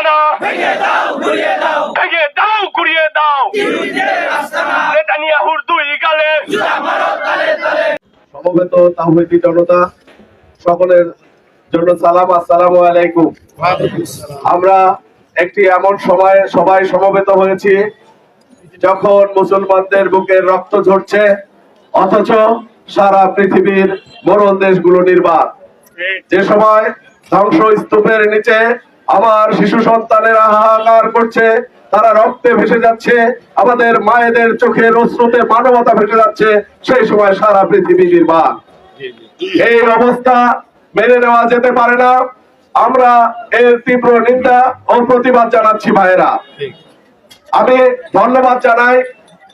আস্তানা ভেঙে দাও ঘুরিয়ে দাও। ভেঙে দাও ঘুরিয়ে দাও। নেতানিয়াহুর দুই গালে। জুতা মারো তালে তালে। সমবেত তাহিদি জনতা সকলের জন্য সালাম আসসালামু আলাইকুম। আমরা একটি এমন সময়ে সবাই সমবেত হয়েছি যখন মুসলমানদের বুকের রক্ত ঝরছে অথচ সারা পৃথিবীর মরণ দেশগুলো নির্বাক যে সময় ধ্বংস স্তূপের নিচে আমার শিশু সন্তানেরা হাহাকার করছে, তারা রক্তে ভেসে যাচ্ছে, আমাদের মায়েদের চোখের অশ্রুতে মানবতা ভেসে যাচ্ছে, সেই সময় সারা পৃথিবী নির্বাক। এই অবস্থা মেনে নেওয়া যেতে পারে না। আমরা এর তীব্র নিন্দা ও প্রতিবাদ জানাচ্ছি ভাইয়েরা। আমি ধন্যবাদ জানাই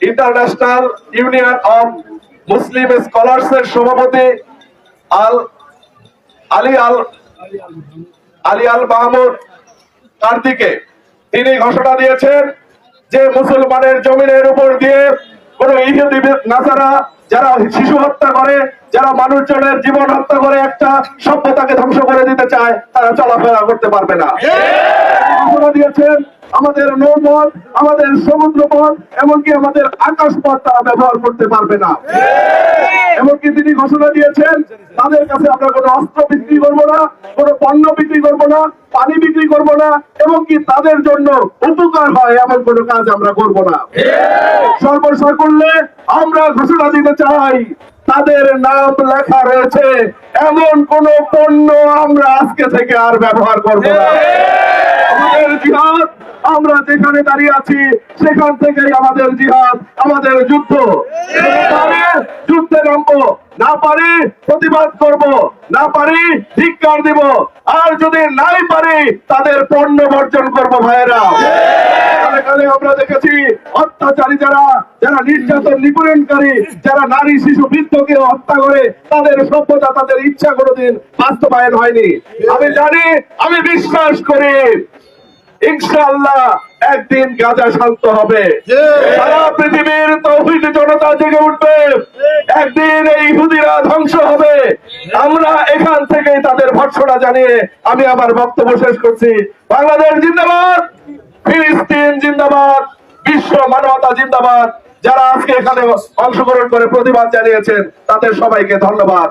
international union of Muslim scholars এর সভাপতি আল আলী আল আলী আল মাহমুদ কার্তিকে তিনি ঘোষণা দিয়েছেন যে মুসলমানের জমিনের উপর দিয়ে কোন ইহুদি নাসারা যারা শিশু হত্যা করে যারা মানুষজনের জীবন হত্যা করে একটা সভ্যতাকে ধ্বংস করে দিতে চায় তারা চলাফেরা করতে পারবে না। ঘোষণা দিয়েছেন আমাদের নৌপথ আমাদের সমুদ্র পথ এমনকি আমাদের আকাশ পথ তারা ব্যবহার করতে পারবে না। এমনকি তিনি ঘোষণা দিয়েছেন, তাদের কাছে আমরা কোনো অস্ত্র বিক্রি করব না, কোনো পণ্য বিক্রি করব না, পানি বিক্রি করব না এবং কি তাদের জন্য উপকার হয় এমন কোনো কাজ আমরা করব না। সর্বসাকুল্যে আমরা ঘোষণা দিতে চাই, তাদের নাম লেখা রয়েছে, এমন কোন পণ্য আমরা আজকে থেকে আর ব্যবহার করব না। আমরা যেখানে দাঁড়িয়ে আছি সেখান থেকেই আমাদের জিহাদ আমাদের যুদ্ধ। যুদ্ধে নামবো না পারি প্রতিবাদ করব না পারি ধিক্কার দিব। আর যদি নাই পারি তাদের পণ্য বর্জন করব ভাইয়েরা। কালে আমরা দেখেছি অত্যাচারী যারা যারা নির্যাতন নিপীড়নকারী যারা নারী শিশু বৃদ্ধকে হত্যা করে তাদের সভ্যতা তাদের ইচ্ছা কোনোদিন বাস্তবায়ন হয়নি। আমি জানি আমি বিশ্বাস করি ইনশাআল্লাহ একদিন গাজা শান্ত হবে। সারা পৃথিবীর তৌহিদ জনতা জেগে উঠবে। একদিন এই ইহুদিরা ধ্বংস হবে। আমরা এখান থেকে তাদের জানিয়ে আমি আমার বক্তব্য শেষ করছি। বাংলাদেশ জিন্দাবাদ ফিলিস্তিন জিন্দাবাদ বিশ্ব মানবতা জিন্দাবাদ। যারা আজকে এখানে অংশগ্রহণ করে প্রতিবাদ জানিয়েছেন তাদের সবাইকে ধন্যবাদ।